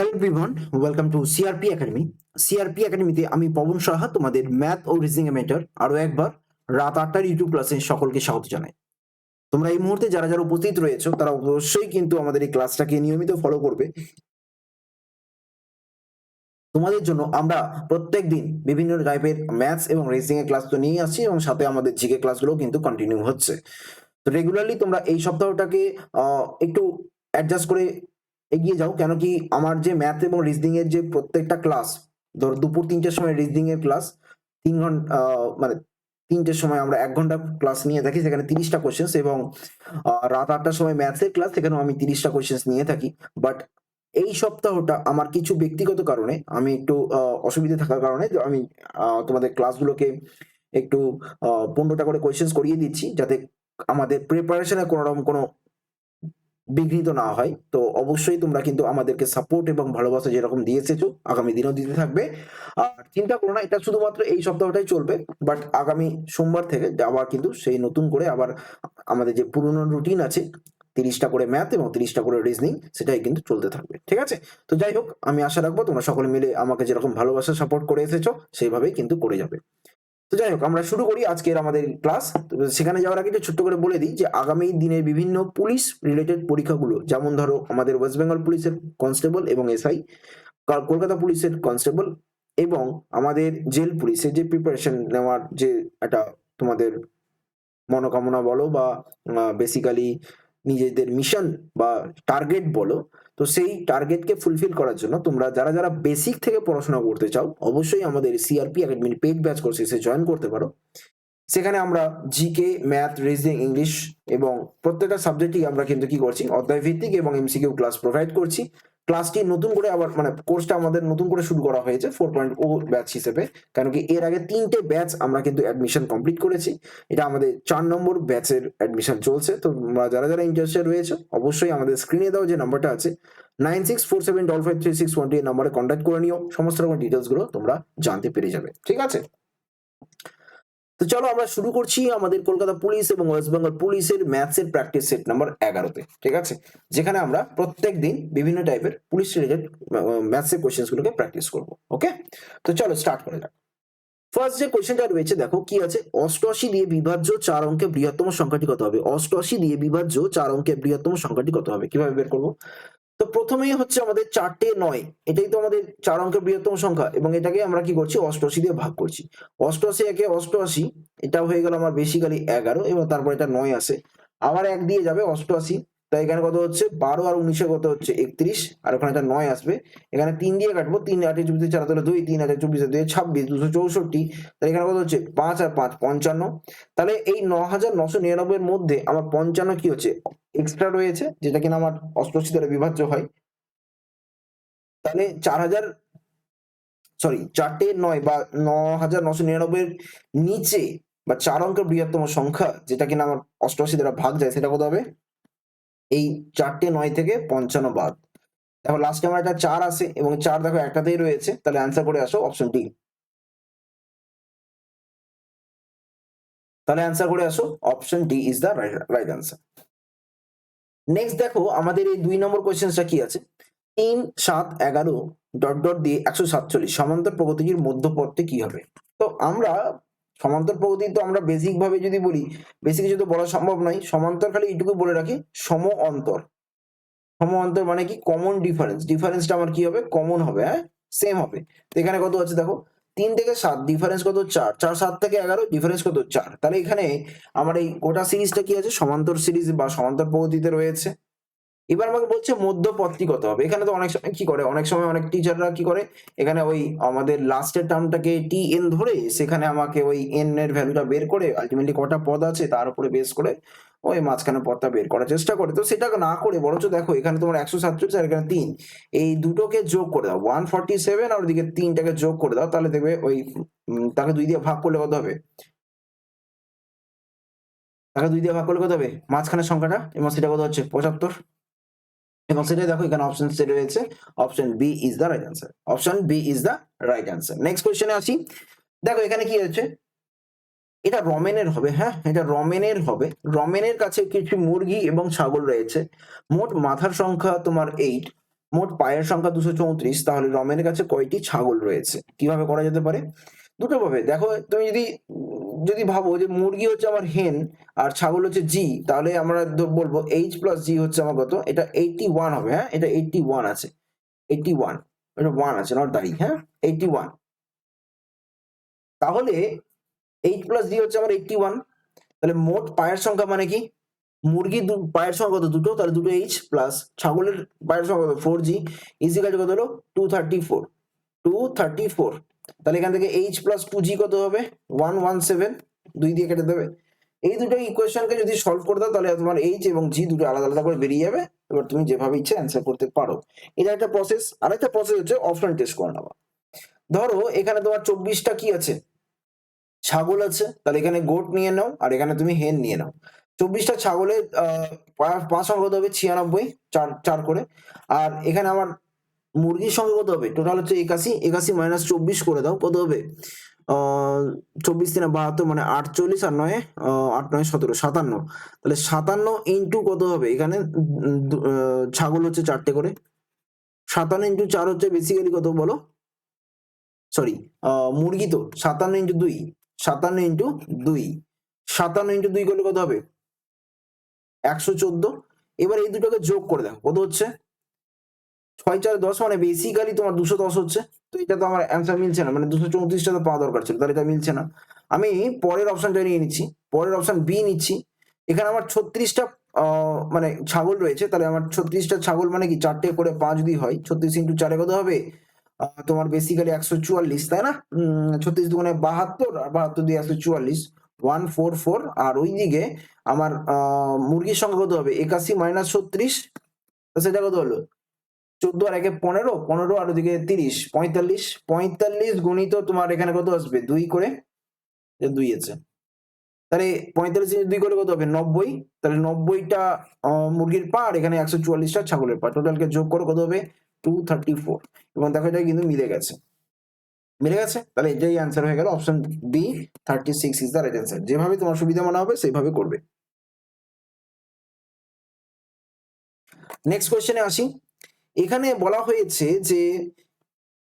Hello everyone welcome to CRP academy CRP একাডেমিতে আমি পবন সাহা, তোমাদের ম্যাথ ও রিজনিং এ মেন্টর আরও একবার রাত আটটার ইউটিউব ক্লাসে সকলকে স্বাগত জানাই। তোমরা এই মুহূর্তে যারা যারা উপস্থিত রয়েছো, তারা অবশ্যই কিন্তু আমাদের এই ক্লাসটাকে নিয়মিত ফলো করবে। তোমাদের জন্য আমরা প্রত্যেক দিন বিভিন্ন টাইপের ম্যাথস এবং রেসিং এর ক্লাস তো নিয়ে আসছি এবং সাথে আমাদের জিকে ক্লাসগুলো কিন্তু কন্টিনিউ হচ্ছে। তো রেগুলারলি তোমরা এই সপ্তাহটাকে একটু অ্যাডজাস্ট করে এগিয়ে যাও, কেন কি আমার যে ম্যাথ এবং রিজনিং এর যে প্রত্যেকটা ক্লাস ধর দুপুর তিনটের সময় রিজনিং এর ক্লাস তিন ঘণ্টা মানে তিনটের সময় আমরা এক ঘণ্টা ক্লাস নিয়ে থাকি, সেখানে তিরিশটা কোয়েশ্চেন্স এবং রাত আটটার সময় ম্যাথসের ক্লাস সেখানেও আমি তিরিশটা কোয়েশ্চেন্স নিয়ে থাকি। বাট এই সপ্তাহটা আমার কিছু ব্যক্তিগত কারণে, আমি একটু অসুবিধে থাকার কারণে আমি তোমাদের ক্লাসগুলোকে একটু পনেরোটা করে কোয়েশ্চেন্স করিয়ে দিচ্ছি, যাতে আমাদের প্রিপারেশনে কোনো রকম কোনো বিঘ্নিত না হয়। তো অবশ্যই তোমরা কিন্তু আমাদেরকে সাপোর্ট এবং ভালোবাসা যেরকম দিয়ে এসেছ, আগামী দিনেও দিতে থাকবে। আর চিন্তা করো না, এটা শুধুমাত্র এই সপ্তাহটাই চলবে বাট আগামী সোমবার থেকে আবার কিন্তু সেই নতুন করে আবার আমাদের যে পুরনো রুটিন আছে, তিরিশটা করে ম্যাথ এবং তিরিশটা করে রিজনিং সেটাই কিন্তু চলতে থাকবে, ঠিক আছে? তো যাই হোক, আমি আশা রাখব তোমরা সকলে মিলে আমাকে যেরকম ভালোবাসা সাপোর্ট করে এসেছ, সেইভাবেই কিন্তু করে যাবে। তো যাই হোক, আমরা শুরু করি আজকের আমাদের ক্লাস সেখানে যাওয়ার আগে ছোট্ট করে বলে দিই যে, আগামী দিনের বিভিন্ন পুলিশ রিলেটেড পরীক্ষাগুলো, যেমন ধরো আমাদের ওয়েস্ট বেঙ্গল পুলিশের কনস্টেবল এবং এসআই কলকাতা পুলিশের কনস্টেবল এবং আমাদের জেল পুলিশের যে প্রিপারেশন নেওয়ার যে একটা তোমাদের মনোকামনা বলো বা বেসিক্যালি নিজেদের মিশন বা টার্গেট বলো তো সেই টার্গেটকে ফুলফিল করার জন্য তোমরা যারা যারা বেসিক থেকে পড়াশোনা করতে চাও, অবশ্যই আমাদের সিআরপি একাডেমির পেড ব্যাচ কোর্সে এসে জয়েন করতে পারো। সেখানে আমরা জিকে ম্যাথ রিজনিং ইংলিশ এবং প্রত্যেকটা সাবজেক্টই আমরা কিন্তু কি করছি অধ্যায় ভিত্তিক এবং এমসিকিউ ক্লাস প্রোভাইড করছি। ক্লাসটি নতুন করে আবার মানে কোর্সটা আমাদের নতুন করে শুরু করা হয়েছে ফোর পয়েন্ট ও ব্যাচ হিসেবে। কারণ কি এর আগে তিনটে ব্যাচ আমরা কিন্তু অ্যাডমিশন কমপ্লিট করেছি। এটা আমাদের চার নম্বর ব্যাচের অ্যাডমিশন চলছে। তো যারা যারা ইন্টারেস্টেড রয়েছে, অবশ্যই আমাদের স্ক্রিনে দাও যে নাম্বারটা আছে nine six four seven double five three six one এই নাম্বারে কন্ট্যাক্ট করে নিও। সমস্ত রকম ডিটেলসগুলো তোমরা জানতে পেরে যাবে। ঠিক আছে? তো চলো আমরা শুরু করছি আমাদের কলকাতা পুলিশ এবং ওয়েস্ট বেঙ্গল পুলিশের ম্যাথসের প্র্যাকটিস সেট নাম্বার এগারোতে, ঠিক আছে? যেখানে আমরা প্রত্যেক দিন বিভিন্ন টাইপের পুলিশ রিলেটেড ম্যাথসের কোয়েশ্চেন্স গুলোকে প্র্যাকটিস করব ওকে তো চলো স্টার্ট করে যাক। ফার্স্ট যে কোয়েশ্চেনটা রয়েছে, দেখো কি আছে? অষ্টআশি দিয়ে বিভাজ্য চার অঙ্কের বৃহত্তম সংখ্যাটি কত হবে? অষ্টআশি দিয়ে বিভাজ্য চার অঙ্কের বৃহত্তম সংখ্যাটি কত হবে? কীভাবে বের করব? প্রথমেই হচ্ছে আমাদের চারটে নয়। এটাই তো আমাদের চার অঙ্কের বৃহত্তম সংখ্যা এবং এটাকে আমরা কি করছি? অষ্টআশি দিয়ে ভাগ করছি। অষ্টআশি একে অষ্টআশি, এটা হয়ে গেল আমার বেসিক্যালি এগারো এবং তারপর এটা নয় আসে। আবার এক দিয়ে যাবে অষ্টআশি। তাই এখানে কত হচ্ছে? বারো আর উনিশে কত হচ্ছে? একত্রিশ। আর ওখানে তার নয় আসবে। এখানে তিন দিয়ে কাটবো। তিন আটে চব্বিশে চার, তাহলে দুই। তিন আটে চব্বিশে দুই, ছাব্বিশ। দুশো চৌষট্টি। তাহলে এখানে কত হচ্ছে? পাঁচ আর পাঁচ, পঞ্চান্ন। তাহলে এই ন হাজার নশো নিরানব্বই এর মধ্যে আমার পঞ্চান্ন কি হচ্ছে? এক্সট্রা রয়েছে, যেটা কিনা আমার অষ্টআশি দ্বারা বিভাজ্য হয়। তাহলে চার হাজার সরি চারটে নয় বা ন হাজার নশো নিরানব্বই এর নিচে বা চার অঙ্কের বৃহত্তম সংখ্যা, যেটা কিনা আমার অষ্টআশি দ্বারা ভাগ যায়, সেটা কত হবে? এই চারটে নয় থেকে পঞ্চান্ন বাদ। দেখো লাস্টে আমার একটা চার আসে এবং চার দেখো একটাতেই রয়েছে, তাহলে অ্যান্সার করে আসো অপশন ডি তাহলে অ্যান্সার করে আসো option D is the right answer next দেখো আমাদের এই দুই নম্বর কোয়েশ্চেনটা কি আছে? তিন, সাত, এগারো ডট ডট দিয়ে একশো সাতচল্লিশ, সমান্তর প্রগতির মধ্যপথে কি হবে? তো আমরা সমান্তর প্রগতি তো আমরা বেসিক ভাবে যদি বলি কিছু তো বলা সম্ভব নয়, সমান্তর খালি এইটুকু বলে রাখি, সম অন্তর। সম অন্তর মানে কি? কমন ডিফারেন্স ডিফারেন্সটা আমার কি হবে? কমন হবে হ্যাঁ? সেম হবে। তো এখানে কত আছে দেখো? তিন থেকে সাত ডিফারেন্স কত? চার। চার, সাত থেকে এগারো ডিফারেন্স কত? চার। তাহলে এখানে আমার এই গোটা সিরিজটা কি আছে? সমান্তর সিরিজ বা সমান্তর পদ্ধতিতে রয়েছে। এবার আমাকে বলছে মধ্যপথটি কত হবে। এখানে তো অনেক সময় কি করে? অনেক সময় অনেক টিচাররা কি করে? এখানে ওই আমাদের লাস্টের টার্মটাকে টি এন ধরে সেখানে আমাকে ওই এন এর ভ্যালুটা বের করে আলটিমেটলি কটা পদ আছে তার উপরে বেস করে ওই মাঝখানে পদটা বের করার চেষ্টা করে। তো সেটা না করে বরঞ্চ দেখো, এখানে তোমার একশো সাতচল্লিশ আর এখানে তিন। এই দুটোকে যোগ করে দাও। ওয়ান ফর্টি সেভেন আর ওদিকে তিনটাকে যোগ করে দাও, তাহলে দেখবে ওই তাকে দুই দিয়ে ভাগ করলে কত হবে? তাকে দুই দিয়ে ভাগ করলে কত হবে? মাঝখানের সংখ্যাটা এবং সেটা কত হচ্ছে? পঁচাত্তর। এবং সেটাই দেখো এখানে অপশন রয়েছে। Option B is the right answer option B is the right answer next কোয়েশ্চেনে আসি। দেখো এখানে কি হচ্ছে এটা রমেনের হবে হ্যাঁ? এটা রমেনের হবে। রমেনের কাছে কিছু মুরগি এবং ছাগল রয়েছে। মোট মাথার সংখ্যা তোমার এইট মোট পায়ের সংখ্যা দুশো চৌত্রিশ, তাহলে রমেনের কাছে কয়টি ছাগল রয়েছে? কীভাবে করা যেতে পারে? দুটো ভাবে দেখো তুমি যদি যদি ভাবো যে মুরগি হচ্ছে আমার হেন আর ছাগল হচ্ছে জি তাহলে আমরা বলব এইচ প্লাস জি হচ্ছে আমার কত? এটা এইটটি ওয়ান হবে হ্যাঁ? এটা এইটটি ওয়ান আছে। এইটটি ওয়ান এটা ওয়ান আছে নট দাঁড়ি হ্যাঁ? এইটটি ওয়ান তাহলে এইট প্লাস জি হচ্ছে আমার এইটটি ওয়ান তাহলে মোট পায়ের সংখ্যা মানে কি? মুরগির দু- পায়ের সংখ্যা কত? দুটো, তাহলে দুটো এইচ প্লাস ছাগলের পায়ের সংখ্যা কত? ফোর জি ইজিকাল কত হলো? Two thirty four two thirty four তাহলে এখান থেকে এইচ প্লাস টু জি কত হবে? ওয়ান ওয়ান সেভেন দুই দিয়ে কেটে দেবে। এই দুটো ইকুয়েশনকে যদি সলভ করে দাও তাহলে তোমার এইচ এবং জি দুটো আলাদা আলাদা করে বেরিয়ে যাবে। এবার তুমি যেভাবে ইচ্ছে অ্যান্সার করতে পারো। এটা একটা প্রসেস আরেকটা প্রসেস হচ্ছে অপশন টেস্ট করে নেওয়া। ধরো এখানে তোমার চব্বিশটা কি আছে? ছাগল আছে। তাহলে এখানে গোট নিয়ে নাও আর এখানে তুমি হেন নিয়ে নাও। চব্বিশটা ছাগলের আহ, পাঁচ কত হবে ছিয়ানব্বই চার চার করে। আর এখানে আমার মুরগির সঙ্গে কত হবে? টোটাল হচ্ছে একাশি একাশি মাইনাস চব্বিশ করে দাও, কত হবে? চব্বিশ তিনে বাহাত্তর মানে আটচল্লিশ আর নয় আট নয় সতেরো, সাতান্ন। তাহলে সাতান্ন ইন্টু কত হবে? এখানে ছাগল হচ্ছে চারটে করে। সাতান্ন ইন্টু চার হচ্ছে বেসিক্যালি কত বলো? সরি মুরগি তো, সাতান্ন ইন্টু দুই, সাতান্ন ইন্টু দুই। সাতান্ন ইন্টু দুই করলে কত হবে? একশো চোদ্দ। এবার এই দুটোকে যোগ করে দেখো কত হচ্ছে? ছয় চার দশ মানে বেসিক্যালি তোমার দুশো দশ হচ্ছে। তো এটা তো আমার অ্যান্সার মিলছে না মানে দুশো চৌত্রিশটা তো পাওয়া দরকার ছিল, তাহলে এটা মিলছে না। আমি পরের অপশনটা নিয়ে নিচ্ছি, পরের অপশন বি নিচ্ছি। এখানে আমার ছত্রিশটা মানে ছাগল রয়েছে, তাহলে আমার ছত্রিশটা ছাগল মানে কি চারটে করে পাঁচ যদি হয়, ছত্রিশ ইন্টু চারে কত হবে? তোমার বেসিক্যালি একশো চুয়াল্লিশ, তাই না? ছত্রিশ দুগুণে বাহাত্তর, আর বাহাত্তর দিয়ে একশো চুয়াল্লিশ ওয়ান ফোর ফোর আর ওইদিকে আমার মুরগির সংখ্যা কত হবে? একাশি মাইনাস ছত্রিশ সেটা কত হলো? চোদ্দ আর একে পনেরো পনেরো আর ওদিকে তিরিশ, পঁয়তাল্লিশ পঁয়তাল্লিশ গুণিত তোমার এখানে কত আসবে? দুই করে দুই আছে। তাহলে পঁয়তাল্লিশ দুই করে কত হবে? নব্বই। তাহলে নব্বইটা মুরগির পা আর এখানে একশো চুয়াল্লিশটা ছাগলের পা টোটালকে যোগ করে কত হবে? টু থার্টি ফোর এবং দেখো এটা কিন্তু মিলে গেছে। মিলে গেছে? তাহলে এটাই অ্যান্সার হয়ে গেল। Option B thirty six is the right answer যেভাবে তোমার সুবিধা মনে হবে, সেইভাবে করবে। নেক্সট কোয়েশ্চেনে আসি। এখানে বলা হয়েছে যে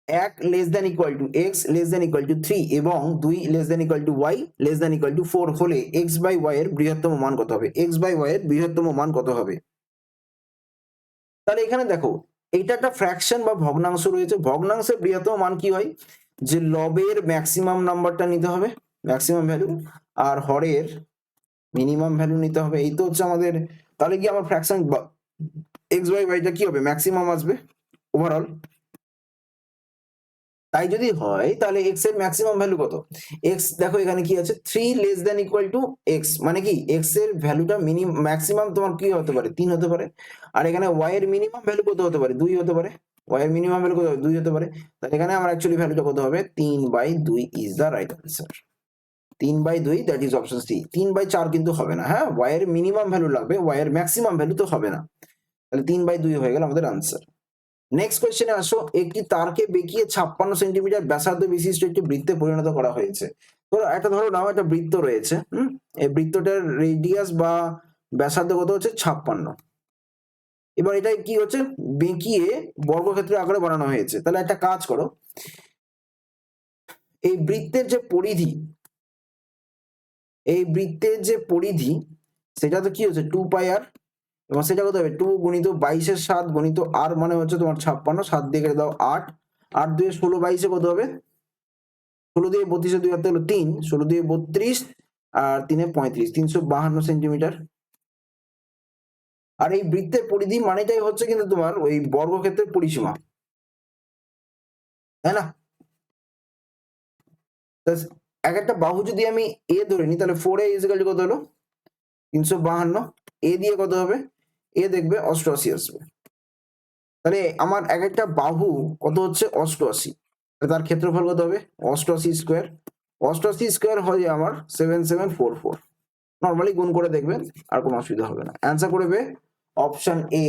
এক less than equal to X less than equal to three এবং দুই less than equal to Y less than equal to four হলে এক্স বাই ওয়াই এর বৃহত্তম মান কত হবে? এক্স বাই ওয়াই এর বৃহত্তম মান কত হবে? তাহলে এখানে দেখো এটা একটা ফ্র্যাকশন বা ভগ্নাংশ রয়েছে। ভগ্নাংশের বৃহত্তম মান কি হয়? যে লবের ম্যাক্সিমাম নাম্বারটা নিতে হবে ম্যাক্সিমাম ভ্যালু আর হরের মিনিমাম ভ্যালু নিতে হবে। এই তো হচ্ছে আমাদের, তাহলে কি আমার ফ্র্যাকশন এক্স বাই ওয়াইটা কি হবে? ম্যাক্সিমাম আসবে ওভারঅল তাই যদি হয়, তাহলে এক্সের ম্যাক্সিমাম ভ্যালু কত? এক্স দেখো এখানে কি আছে? Three less than equal to X মানে কি? এক্সের ভ্যালুটা মিনিমাম ম্যাক্সিমাম তোমার কি হতে পারে? তিন হতে পারে। আর এখানে ওয়াই এর মিনিমাম ভ্যালু কত হতে পারে? দুই হতে পারে। ওয়াই এর মিনিমাম ভ্যালু কত হবে? দুই হতে পারে। তাহলে এখানে আমার অ্যাকচুয়ালি ভ্যালুটা কত হবে? তিন বাই দুই ইজ দ্য রাইট আনসার তিন বাই দুই দ্যাট ইজ অপশন সি তিন বাই চার কিন্তু হবে না হ্যাঁ? ওয়াই এর মিনিমাম ভ্যালু লাগবে ওয়াই এর ম্যাক্সিমাম ভ্যালু তো হবে না। তাহলে তিন বাই দুই হয়ে গেল আমাদের আনসার নেক্সট কোয়েশ্চেনে আসো, একটি তারকে বেঁকিয়ে ছাপ্পান্ন সেন্টিমিটার ব্যাসার্ধ বিশিষ্ট একটি বৃত্তে পরিণত করা হয়েছে। ধরো, একটা ধরো নাও, একটা বৃত্ত রয়েছে, হুম? এই বৃত্তটার রেডিয়াস বা ব্যাসার্ধ কত হচ্ছে? ছাপ্পান্ন। এবার এটা কি হচ্ছে? বেঁকিয়ে বর্গক্ষেত্রের আকারে বানানো হয়েছে। তাহলে একটা কাজ করো। এই বৃত্তের যে পরিধি, এই বৃত্তের যে পরিধি সেটা তো কি হচ্ছে? টু পাই আর এবং সেটা কত হবে? টু গুণিত বাইশের সাত গুণিত আর মানে হচ্ছে তোমার ছাপ্পান্ন। সাত দিয়ে কেটে দাও আট। আট দুয়ে ষোলো বাইশে কত হবে? ষোলো দিয়ে বত্রিশে দুই হাতে হলো তিন। ষোলো দিয়ে বত্রিশ আর তিনে পঁয়ত্রিশ, তিনশো বাহান্ন সেন্টিমিটার আর এই বৃত্তের পরিধি মানেটাই হচ্ছে কিন্তু তোমার ওই বর্গক্ষেত্রের পরিসীমা। তাই না? এক একটা বাহু যদি আমি এ ধরে নিই তাহলে ফোর এ ইজিক্যাল কত হলো? তিনশো বাহান্ন। এ দিয়ে কত হবে? এ দেখবে অষ্টআশি আসবে। তাহলে আমার এক একটা বাহু কত হচ্ছে? অষ্টআশি। তার ক্ষেত্রফল কত হবে? অষ্টআশি স্কোয়ার। অষ্টআশি স্কোয়ার হয় আমার seven seven four four. Normally গুণ করে দেখবেন, আর কোনো অসুবিধা হবে না। অ্যান্সার করবে option A,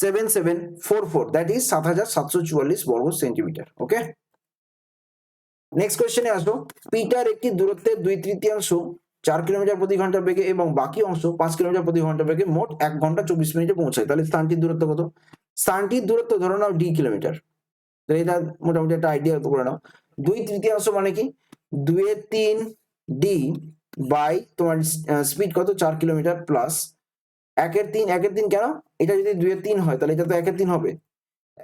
seven seven four four, that is সাত হাজার সাতশো চুয়াল্লিশ বর্গ সেন্টিমিটার, ওকে? নেক্সট কোয়েশ্চেনে আসব পিটার একটি দূরত্বের দুই তৃতীয়াংশ চার কিলোমিটার প্রতি ঘণ্টা বেগে এবং বাকি অংশ পাঁচ কিলোমিটার প্রতি ঘণ্টা বেগে মোট এক ঘণ্টা চব্বিশ মিনিটে পৌঁছায়। তাহলে স্থানটির দূরত্ব কত? স্থানটির দূরত্ব ধরে নাও ডি কিলোমিটার। এটা মোটামুটি একটা আইডিয়া করে নাও। দুই তৃতীয়াংশ মানে কি? দুয়ে তিন ডি বাই তোমার স্পিড কত? চার কিলোমিটার প্লাস একের তিন একের তিন কেন? এটা যদি দুয়ের তিন হয়, তাহলে এটা তো একের তিন হবে।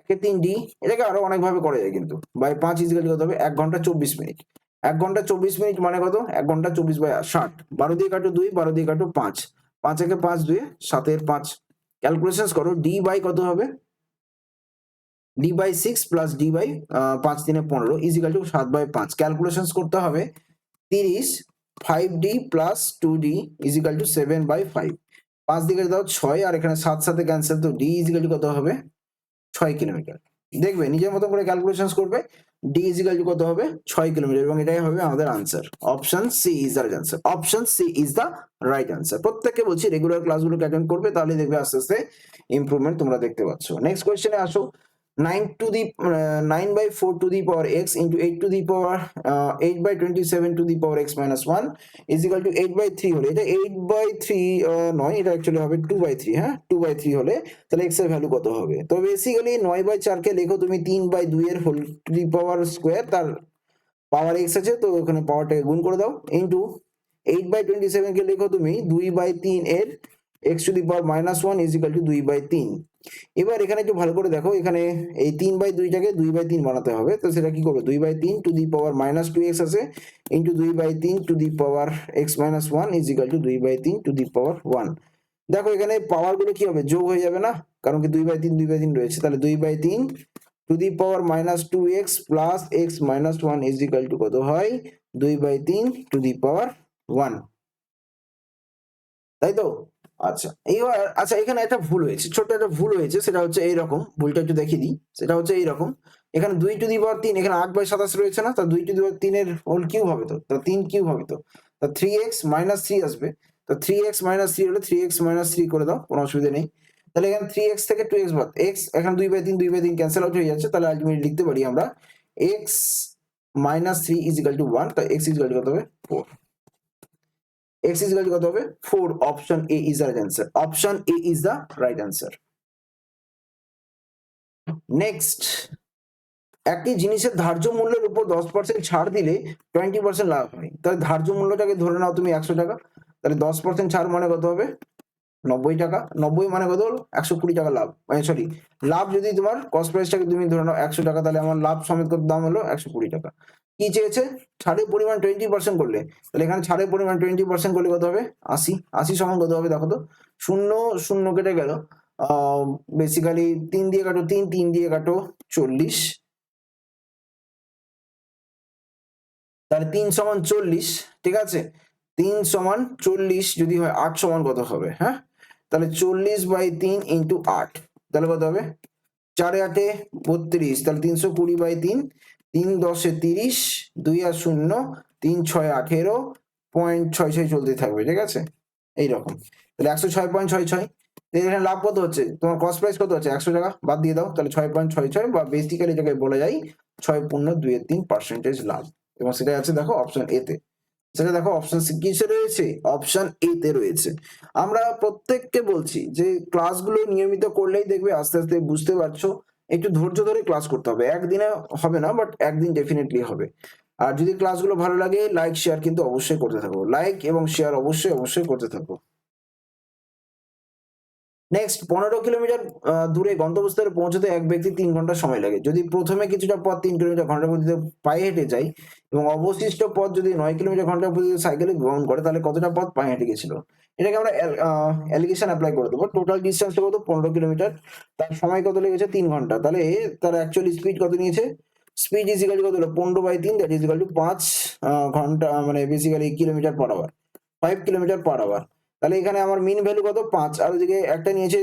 একের তিন ডি এটাকে আরও অনেকভাবে করা যায় কিন্তু। বাই পাঁচ ইজিক্যাল কত হবে? এক ঘণ্টা চব্বিশ মিনিট। এক ঘণ্টা চব্বিশ মিনিট মানে কত? এক ঘণ্টা চব্বিশ বাই ষাট। বারো দিয়ে কাটো দুই, বারো দিয়ে কাটো পাঁচ। পাঁচ একে পাঁচ দুই সাতের পাঁচ। ক্যালকুলেশন করো ডি বাই কত হবে? D by six plus D by পাঁচ তিনে পনেরো ইজিক্যাল টু সাত বাই পাঁচ। ক্যালকুলেশন করতে হবে, তিরিশ five D plus two D equal to seven by five পাঁচ দিকে দাও ছয়, আর এখানে সাত সাথে ক্যান্সেল তো ডি ইজিক্যাল টু কত হবে? ছয় কিলোমিটার দেখবে, নিজের মতো করে ক্যালকুলেশন করবে। ডি ইজিক্যাল টু কত হবে? ছয় কিলোমিটার, এবং এটাই হবে আমাদের answer option C is the answer option C is the right answer প্রত্যেককে বলছি রেগুলার ক্লাসগুলোকে অ্যাটেন্ড করবে তাহলে দেখবে আস্তে আস্তে ইমপ্রুভমেন্ট তোমরা দেখতে পাচ্ছ। নেক্সট কোয়েশ্চেনে আসো। 9 to the uh, 9 by 4 to the power x into 8 to the power uh, 8 by 27 to the power x minus 1 is equal to 8 by 3 হলে এটা 8 by 3 uh, নয় এটা অ্যাকচুয়ালি হবে 2 by 3 হ্যাঁ? 2 by 3 হলে তাহলে x এর ভ্যালু কত হবে? তো বেসিক্যালি 9 by 4 কে লেখো তুমি 3 by 2 এর whole to the power square তার পাওয়ার x আছে তো ওখানে পাওয়ারটাকে গুণ করে দাও ইনটু 8 by 27 কে লেখো তুমি 2 by 3 এর x to the power minus one is equal to দুই বাই তিন। এবার এখানে একটু ভালো করে দেখো, এখানে এই তিন বাই দুইটাকে দুই বাই তিন বানাতে হবে। তো সেটা কি করব? দুই বাই তিন to the power minus two X আছে ইন্টু দুই বাই তিন to the power X minus one is equal to দুই বাই তিন টু দি পাওয়ার ওয়ান দেখো, এখানে পাওয়ারগুলো কি হবে? যোগ হয়ে যাবে না, কারণ কি দুই বাই তিন, দুই বাই তিন রয়েছে। তাহলে দুই বাই তিন to the power minus two X plus X minus one is equal to কত হয়? দুই বাই তিন টু দি পাওয়ার ওয়ান তাই তো? আচ্ছা এইবার আচ্ছা এখানে একটা ভুল হয়েছে, ছোট্ট একটা ভুল হয়েছে, সেটা হচ্ছে এইরকম, ভুলটা একটু দেখিয়ে দিই, সেটা হচ্ছে এইরকম, এখানে দুই টু দি পাওয়ার তিন, এখানে আট বাই সাতাশ রয়েছে না, তা দুই টু দি পাওয়ার তিনের হোল কিউব হবে তো, তা তিন কিউব হবে তো, তা থ্রি এক্স মাইনাস থ্রি আসবে, তো থ্রি এক্স মাইনাস থ্রি হলে থ্রি এক্স মাইনাস থ্রি করে দাও, কোনো অসুবিধা নেই, তাহলে এখানে থ্রি এক্স থেকে টু এক্স বাদ এক্স এখানে দুই বাই তিন, দুই বাই তিন ক্যান্সেল আউট হয়ে যাচ্ছে, তাহলে আলটিমেটলি লিখতে পারি আমরা x minus three is equal to one তা এক্স ইজ ইকাল টু কত হবে? ফোর equal to কত হবে? 4 option A is the right answer option A is the right answer next একটি জিনিসের ধার্য মূল্যের উপর দশ পার্সেন্ট ছাড় দিলে টোয়েন্টি পার্সেন্ট লাভ হয়। তাহলে ধার্য মূল্যটাকে ধরে নাও তুমি একশো টাকা। তাহলে দশ পার্সেন্ট ছাড় মানে কত হবে? নব্বই টাকা। নব্বই মানে কত হলো? একশো কুড়ি টাকা লাভ। মানে সরি লাভ যদি তোমার কস্ট প্রাইসটাকে তুমি ধরে নাও একশো টাকা, তাহলে আমার লাভ সমেত কত দাম হলো? একশো কুড়ি টাকা। কি চেয়েছে? ছাড়ের পরিমাণ টোয়েন্টি পার্সেন্ট করলে। তাহলে এখানে ছাড়ের পরিমাণ টোয়েন্টি পার্সেন্ট করলে কত হবে? আশি। আশি সমান কত হবে? দেখো তো। শূন্য শূন্য কেটে গেল। বেসিক্যালি তিন দিয়ে কাটো তিন তিন দিয়ে কাটো চল্লিশ। তাহলে তিন সমান চল্লিশ, ঠিক আছে? তিন সমান চল্লিশ যদি হয়, আট সমান কত হবে? হ্যাঁ? তাহলে চল্লিশ বাই তিন ইন্টু আট। তাহলে কত হবে? চারে আটে বত্রিশ। তাহলে তিনশো কুড়ি বাই তিন তিন দশে তিরিশ, দুই আর শূন্য, তিন ছয় আঠেরো পয়েন্ট ছয় ছয় চলতে থাকবে, ঠিক আছে? এইরকম। তাহলে একশো ছয় পয়েন্ট ছয় ছয় এখানে লাভ কত হচ্ছে? তোমার কস্ট প্রাইস কত হচ্ছে? একশো টাকা? বাদ দিয়ে দাও, তাহলে ছয় পয়েন্ট ছয় ছয়, বা বেসিক্যালি এটাকে বলা যায় ছয় পূর্ণ দুই তিন পার্সেন্টেজ লাভ। এবং সেটা আছে, দেখো অপশন এ তে। সেটা দেখো অপশন কিসে রয়েছে? অপশন এ তে রয়েছে। আমরা প্রত্যেককে বলছি যে ক্লাসগুলো নিয়মিত করলেই দেখবে, আস্তে আস্তে বুঝতে পারছ একটু ধৈর্য ধরে ক্লাস করতে হবে। একদিনে হবে না বাট একদিন ডেফিনেটলি হবে। আর যদি ক্লাসগুলো ভালো লাগে লাইক শেয়ার কিন্তু অবশ্যই করতে থাকো। লাইক এবং শেয়ার অবশ্যই অবশ্যই করতে থাকো। নেক্সট পনেরো কিলোমিটার দূরে গন্তব্যস্থলে পৌঁছতে এক ব্যক্তি তিন ঘণ্টা সময় লাগে। যদি প্রথমে কিছুটা পথ তিন কিলোমিটার ঘণ্টা গতিতে পায়ে হেঁটে যায় এবং অবশিষ্ট পথ যদি নয় কিলোমিটার ঘণ্টা গতিতে সাইকেলে গ্রহণ করে, তাহলে কতটা পথ পায়ে হেঁটে গেছিল? এটাকে আমরা অ্যালিগেশন অ্যাপ্লাই করে দেবো। টোটাল ডিস্টেন্স কত? পনেরো কিলোমিটার। তার সময় কত লেগেছে? তিন ঘণ্টা। তাহলে তার অ্যাকচুয়ালি স্পিড কত নিয়েছে? স্পিড ইজিক্যাল কত হলো? পনেরো বাই তিন দ্যাট ইজিক্যাল টু পাঁচ ঘণ্টা মানে basically kilometre per hour five kilometre per hour তাহলে এখানে আমার মিন ভ্যালু কত? পাঁচ। আর ওদিকে একটা নিয়েছে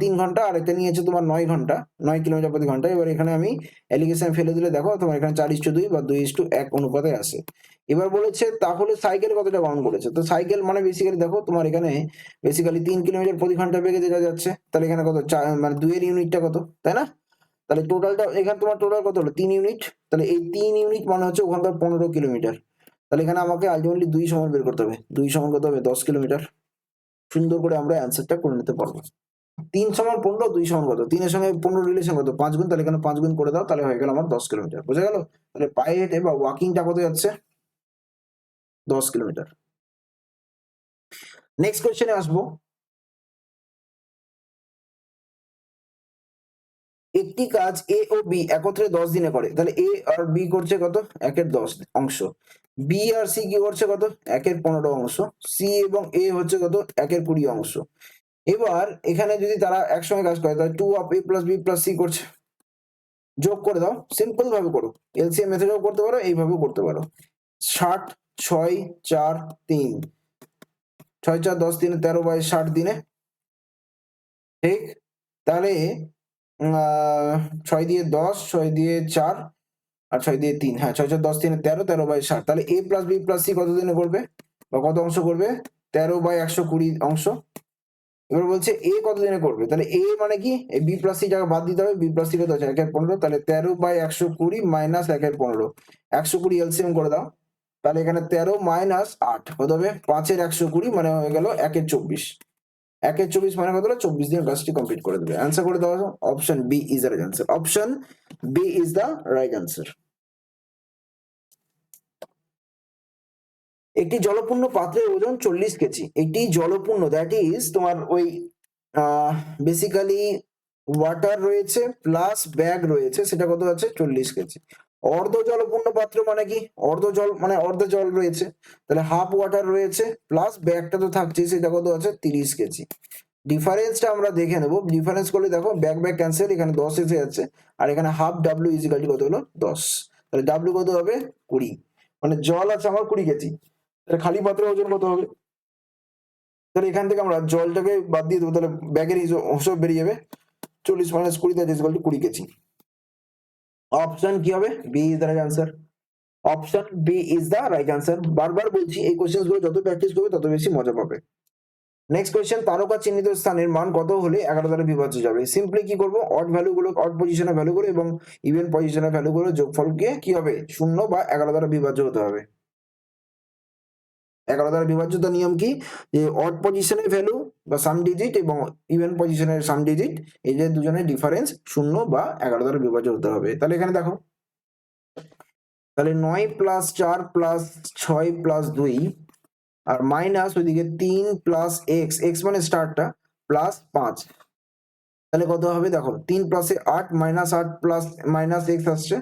তিন ঘণ্টা, আর একটা নিয়েছে তোমার নয় ঘণ্টা, নয় কিলোমিটার প্রতি ঘণ্টা। এবার এখানে আমি অ্যালিগেশন ফেলে দিলে দেখো, তোমার এখানে চার ইস্টু দুই বা দুই ইস্টু এক অনুপাতে আসে। এবার বলেছে, তাহলে সাইকেল কতটা বাউন্ড করেছে? তো সাইকেল মানে বেসিক্যালি দেখো, তোমার এখানে বেসিক্যালি তিন কিলোমিটার প্রতি ঘণ্টা বেগে যেটা যাচ্ছে, তাহলে এখানে কত? মানে দুইয়ের ইউনিটটা কত? তাই না? তাহলে টোটালটা এখানে তোমার টোটাল কত হলো? তিন ইউনিট তাহলে এই তিন ইউনিট মানে হচ্ছে ওখানকার পনেরো কিলোমিটার। তাহলে এখানে আমাকে আলটিমেটলি দুই সমান বের করতে হবে। দুই সমান করতে হবে দশ কিলোমিটার। সুন্দর করে আমরা অ্যান্সারটা করে নিতে পারব। তিন সমান পনেরো, দুই সমান কত? তিনের সঙ্গে পনেরো রিলেশন কত? পাঁচ গুণ, তাহলে পাঁচ গুণ করে দাও, তাহলে হয়ে গেল আমার দশ কিলোমিটার বোঝা গেল? তাহলে পায়ে হেঁটে বা ওয়াকিংটা কত যাচ্ছে? দশ কিলোমিটার নেক্সট কোয়েশ্চেনে আসব। একটি কাজ এ ও বি একত্রে দশ দিনে করে। তাহলে এ আর বি করছে কত? একের দশ অংশ। বি আর সি কি করছে কত? একের পনেরো অংশ। সি এবং এ হচ্ছে কত? একের কুড়ি অংশ। এবার এখানে যদি তারা একসঙ্গে কাজ করে, তাহলে two of A plus B plus C করছে। যোগ করে দাও। সিম্পল ভাবে করো। এলসিএম মেথডেও করতে পারো, এইভাবেও করতে পারো। ষাট, ছয়, চার, তিন। ছয়, চার, দশ দিনে তেরো বাই ষাট দিনে। ঠিক? তাহলে ছয় দিয়ে দশ, ছয় দিয়ে চার আর ছয় দিয়ে তিন হ্যাঁ ছয় ছয়, দশ, তিনে, তেরো তেরো বাই ষাট তাহলে A plus B plus C কত দিনে করবে? বা কত অংশ করবে? তেরো বাই একশো কুড়ি অংশ। এবার বলছে এ কত দিনে করবে? তাহলে এ মানে কি? বি প্লাস সি জায়গা বাদ দিতে হবে, বি প্লাস সি কত আছে? একের পনেরো। তাহলে তেরো বাই একশো কুড়ি মাইনাস একের পনেরো। একশো কুড়ি এলসিএম করে দাও। তাহলে এখানে তেরো মাইনাস আট কত হবে? পাঁচের একশো কুড়ি মানে হয়ে গেল একের চব্বিশ। একের চব্বিশ মানে কত চব্বিশ দিন কাজটি কমপ্লিট করে দেবে। অ্যান্সার করে দেওয়া option B is the right answer option B is the right answer একটি জলপূর্ণ পাত্রের ওজন চল্লিশ কেজি। একটি জলপূর্ণ দ্যাট ইজ তোমার ওই বেসিক্যালি ওয়াটার রয়েছে প্লাস ব্যাগ রয়েছে, সেটা কত আছে? চল্লিশ কেজি। অর্ধ জলপূর্ণ পাত্র মানে কি? অর্ধ জল মানে অর্ধ জল রয়েছে। তাহলে হাফ ওয়াটার রয়েছে প্লাস ব্যাগটা তো থাকছে সেটা কত আছে তিরিশ কেজি। ডিফারেন্সটা আমরা দেখে নেব। ডিফারেন্স করলে দেখো, ব্যাগ ব্যাগ ক্যান্সেল এখানে দশ এসে যাচ্ছে। আর এখানে হাফ ডাব্লিউ ইজিকালটি কত হলো? দশ। তাহলে ডাব্লিউ কত হবে? কুড়ি। মানে জল আছে আমার কুড়ি কেজি। তাহলে খালি পাত্র ওজন কত হবে? তাহলে এখান থেকে আমরা জলটাকে বাদ দিয়ে দেবো। তাহলে ব্যাগের হিসেব বেরিয়ে যাবে। চল্লিশ মাইনাস কুড়ি তাহলে ইজিকালটি কুড়ি কেজি। অপশন কি হবে? B is the right answer option B is the right answer বারবার বলছি, এই কোশ্চেনগুলো যত প্র্যাকটিস করবে, তত বেশি মজা পাবে। নেক্সট কোয়েশ্চেন তারকা চিহ্নিত স্থানের মান কত হলে এগারো দ্বারা বিভাজ্য যাবে? সিম্পলি কি করব? অড ভ্যালু গুলো অড পজিশনে ভ্যালু করে এবং ইভেন পজিশনে ভ্যালু করে যোগফলকে কি হবে? শূন্য বা এগারো দ্বারা বিভাজ্য হতে হবে। এগারো দ্বারা বিভাজ্যতার নিয়ম কি? যে অড পজিশনের ভ্যালু বা সাম ডিজিট এবং ইভেন পজিশনের সাম ডিজিট এই যে দুজনের ডিফারেন্স শূন্য বা এগারো দ্বারা বিভাজ্য হতে হবে। তাহলে এখানে দেখো, তাহলে নয় প্লাস চার প্লাস ছয় প্লাস দুই আর মাইনাস ওইদিকে তিন প্লাস এক্স এক্স মানে স্টারটা প্লাস পাঁচ। তাহলে কত হবে? দেখো, তিন প্লাসে আট মাইনাস আট প্লাস মাইনাস এক্স আসছে।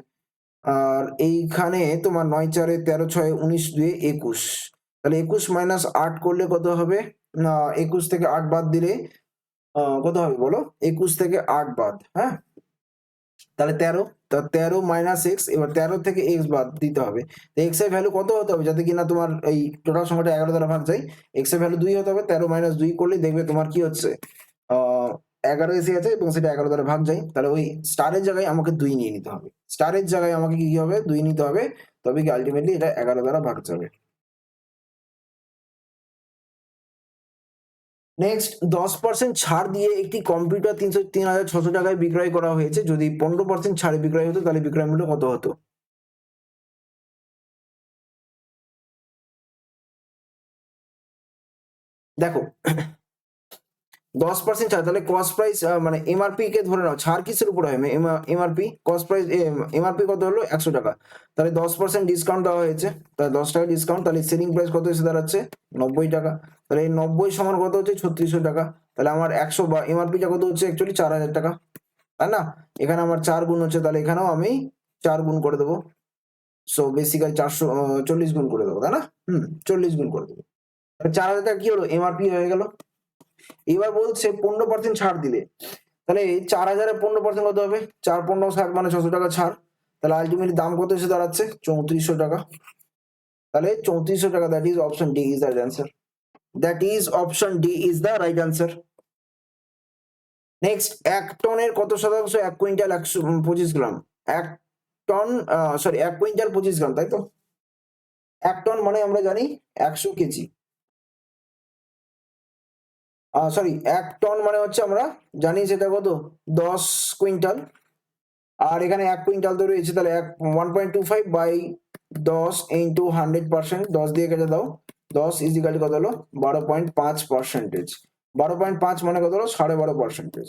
আর এইখানে তোমার নয় চারে তেরো, ছয়, উনিশ, দুয়ে একুশ। তাহলে একুশ মাইনাস আট করলে কত হবে? না, একুশ থেকে আট বাদ দিলে কত হবে বলো? একুশ থেকে আট বাদ হ্যাঁ? তাহলে তেরো, তা তেরো মাইনাস এক্স এবার তেরো থেকে এক্স বাদ দিতে হবে। তো এক্সের ভ্যালু কত হতে হবে? যাতে কিনা তোমার এই টোটাল সংখ্যাটা এগারো দ্বারা ভাগ যায় এক্সের ভ্যালু দুই হতে হবে, তেরো মাইনাস দুই করলে দেখবে তোমার কি হচ্ছে? এগারো এসে গেছে এবং সেটা এগারো দ্বারা ভাগ যায়। তাহলে ওই স্টারের জায়গায় আমাকে দুই নিয়ে নিতে হবে। স্টারের জায়গায় আমাকে কি হবে? দুই নিতে হবে। তবে কি আলটিমেটলি এটা এগারো দ্বারা ভাগ যাবে। নেক্সট দশ পার্সেন্ট ছাড় দিয়ে একটি কম্পিউটার তিনশো তিন হাজার ছশো টাকায় বিক্রয় করা হয়েছে। যদি পনেরো পার্সেন্ট ছাড়ে বিক্রয় হতো, তাহলে বিক্রয় মূল্য কত হতো? দেখো দশ পার্সেন্ট ছাড়, তাহলে কস্ট প্রাইস মানে এমআরপি কে ধরে নাও, ছাড় কিসের উপর হয়? এমআরপি কস্ট প্রাইস এমআরপি কত হলো? একশো টাকা। তাহলে দশ পার্সেন্ট ডিসকাউন্ট দেওয়া হয়েছে। তাহলে দশ টাকা ডিসকাউন্ট তাহলে সেলিং প্রাইস কত এসে দাঁড়াচ্ছে? নব্বই টাকা। তাহলে এই নব্বই সমান কত হচ্ছে? ছত্রিশশো টাকা। তাহলে আমার একশো বা এমআরপিটা কত হচ্ছে? অ্যাকচুয়ালি চার হাজার টাকা। তাই না? এখানে আমার চার গুণ হচ্ছে, তাহলে এখানেও আমি চার গুণ করে দেবো। সো বেসিক্যালি চারশো চল্লিশ গুণ করে দেবো, তাই না? হুম, চল্লিশ গুণ করে দেবো। চার হাজার টাকা কি হলো? এমআরপি হয়ে গেল। এবার বলছে পনেরো পার্সেন্ট ছাড় দিলে। তাহলে চার হাজারে পনেরো পার্সেন্ট কত হবে? চার পনেরো ষাট মানে ছশো টাকা ছাড়। তাহলে আলটিমেটলি দাম কত এসে দাঁড়াচ্ছে? চৌত্রিশশো টাকা। তাহলে চৌত্রিশশো টাকা that is option D is the right that is option D is the right answer next এক টনের কত শতাংশ? এক কুইন্টাল একশো পঁচিশ গ্রাম। এক টন সরি এক কুইন্টাল পঁচিশ গ্রাম, তাই তো? এক টন মানে আমরা জানি একশো কেজি। সরি এক টন মানে হচ্ছে আমরা জানি সেটা কত? দশ কুইন্টাল। আর এখানে এক কুইন্টাল তো রয়েছে, তাহলে এক one point two five by দশ ইন্টু হান্ড্রেড পার্সেন্ট দশ দিয়ে কেটে দাও। দশ ইজিকাল কত হলো? বারো পয়েন্ট পাঁচ পার্সেন্টেজ বারো পয়েন্ট পাঁচ মানে কত হলো? সাড়ে বারো পার্সেন্টেজ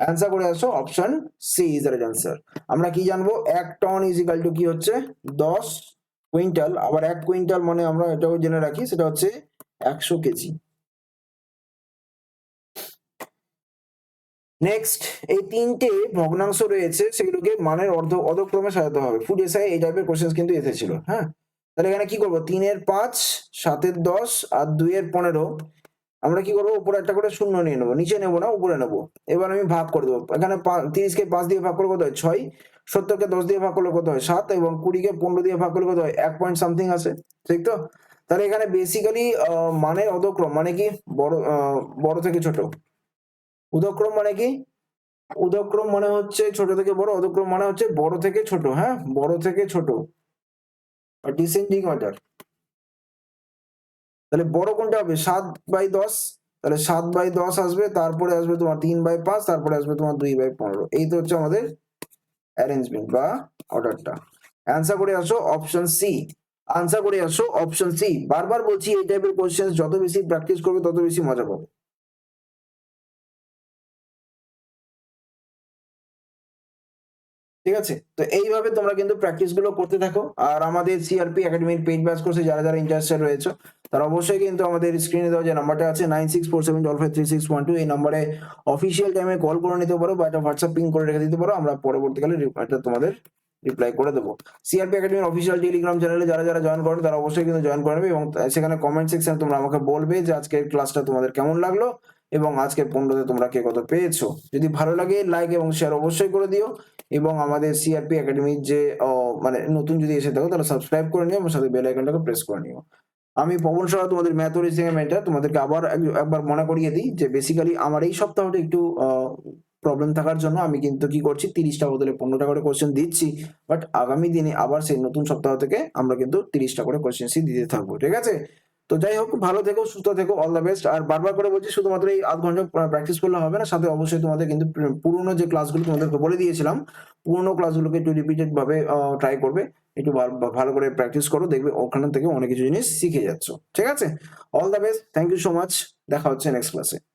অ্যান্সার করে আসো option C is the answer আমরা কি জানব? এক টন ইজ ইকাল টু কি হচ্ছে? দশ কুইন্টাল। আবার এক কুইন্টাল মানে আমরা এটাও জেনে রাখি, সেটা হচ্ছে একশো কেজি। নেক্সট এই তিনটে ভগ্নাংশ রয়েছে, সেগুলোকে মানের অর্ধ, অধক্রমে সাজাতে হবে। ফুড এসআই এই টাইপের কোশ্চেন কিন্তু এসেছিল হ্যাঁ? তাহলে এখানে কি করব? তিনের পাঁচ, সাতের দশ আর দুইয়ের পনেরো। আমরা কি করব? উপরে একটা করে শূন্য নিয়ে নেব। নিচে নেব না, উপরে নেব। এবার আমি ভাগ করে দেবো। এখানে তিরিশকে পাঁচ দিয়ে ভাগ করলে কত হয়? ছয়। সত্তরকে দশ দিয়ে ভাগ করলে কত হয়? সাত এবং কুড়িকে পনেরো দিয়ে ভাগ করলে কত হয়? এক পয়েন্ট সামথিং আছে। ঠিক তো? তাহলে এখানে বেসিক্যালি মানের অধক্রম মানে কি? বড় বড় থেকে ছোট। উদক্রম মানে কি? উদক্রম মানে হচ্ছে ছোট থেকে বড় অধক্রম মানে হচ্ছে বড় থেকে ছোট হ্যাঁ? বড় থেকে ছোট। ডিসেন্ডিং অর্ডার তাহলে বড় কোনটা হবে? সাত বাই দশ। তাহলে সাত বাই দশ আসবে, তারপরে আসবে তোমার তিন বাই পাঁচ, তারপরে আসবে তোমার দুই বাই পনেরো। এই তো হচ্ছে আমাদের অ্যারেঞ্জমেন্ট বা অর্ডারটা অ্যান্সার করে আসো অপশন সি আনসার করে আসো অপশন সি বারবার বলছি এই টাইপের কোশ্চেন যত বেশি প্র্যাকটিস করবে, তত বেশি মজা পাবে। ঠিক আছে? তো এইভাবে তোমরা কিন্তু প্র্যাকটিসগুলো করতে থাকো। আর আমাদের সিআরপি একাডেমির পেইড ব্যাচ কোর্সে যারা যারা ইন্টারেস্টেড রয়েছে, তারা অবশ্যই কিন্তু আমাদের স্ক্রিনে দেওয়া যে নাম্বারটা আছে nine six four seven double five three six one two এই নাম্বারে অফিসিয়াল টাইমে কল করে নিতে পারো বা একটা হোয়াটসঅ্যাপ পিং করে রেখে দিতে পারো। আমরা পরবর্তীকালে রি- এটা তোমাদের রিপ্লাই করে দেবো। সিআরপি একাডেমির অফিসিয়াল টেলিগ্রাম চ্যানেলে যারা যারা জয়েন করো, তারা অবশ্যই কিন্তু জয়েন করবে এবং সেখানে কমেন্ট সেকশনে তোমরা আমাকে বলবে যে আজকের ক্লাসটা তোমাদের কেমন লাগল। এবং আজকের পনেরোতে তোমরা কে কত পেয়েছ? যদি ভালো লাগে লাইক এবং শেয়ার অবশ্যই করে দিও। এবং আমাদের সিআরপি একাডেমির যে মানে নতুন যদি এসে থাকো, তাহলে সাবস্ক্রাইব করে নিও এবং সাথে বেল আইকনটাকে প্রেস করে নিও। আমি পবন সাহা তোমাদের ম্যাথ রিজিং মেন্টার তোমাদেরকে আবার এক- একবার মনে করিয়ে দিই যে বেসিক্যালি আমার এই সপ্তাহটা একটু প্রবলেম থাকার জন্য আমি কিন্তু কি করছি, তিরিশটা বদলে পনেরোটা করে কোশ্চেন দিচ্ছি। বাট আগামী দিনে আবার সেই নতুন সপ্তাহ থেকে আমরা কিন্তু তিরিশটা করে কোশ্চেন দিতে থাকব, ঠিক আছে? তো যাই হোক, ভালো থেকো, সুস্থ থেকো অল দ্য বেস্ট আর বারবার করে বলছি, শুধুমাত্র এই আধ ঘণ্টা প্র্যাকটিস করলে হবে না, সাথে অবশ্যই তোমাদের কিন্তু পুরনো যে ক্লাসগুলো তোমাদেরকে বলে দিয়েছিলাম, পুরনো ক্লাসগুলোকে একটু রিপিটেড ভাবে ট্রাই করবে। একটু ভালো- করে প্র্যাকটিস করো, দেখবে ওখান থেকে অনেক কিছু জিনিস শিখে যাচ্ছ। ঠিক আছে? All the best thank you so much দেখা হচ্ছে নেক্সট ক্লাসে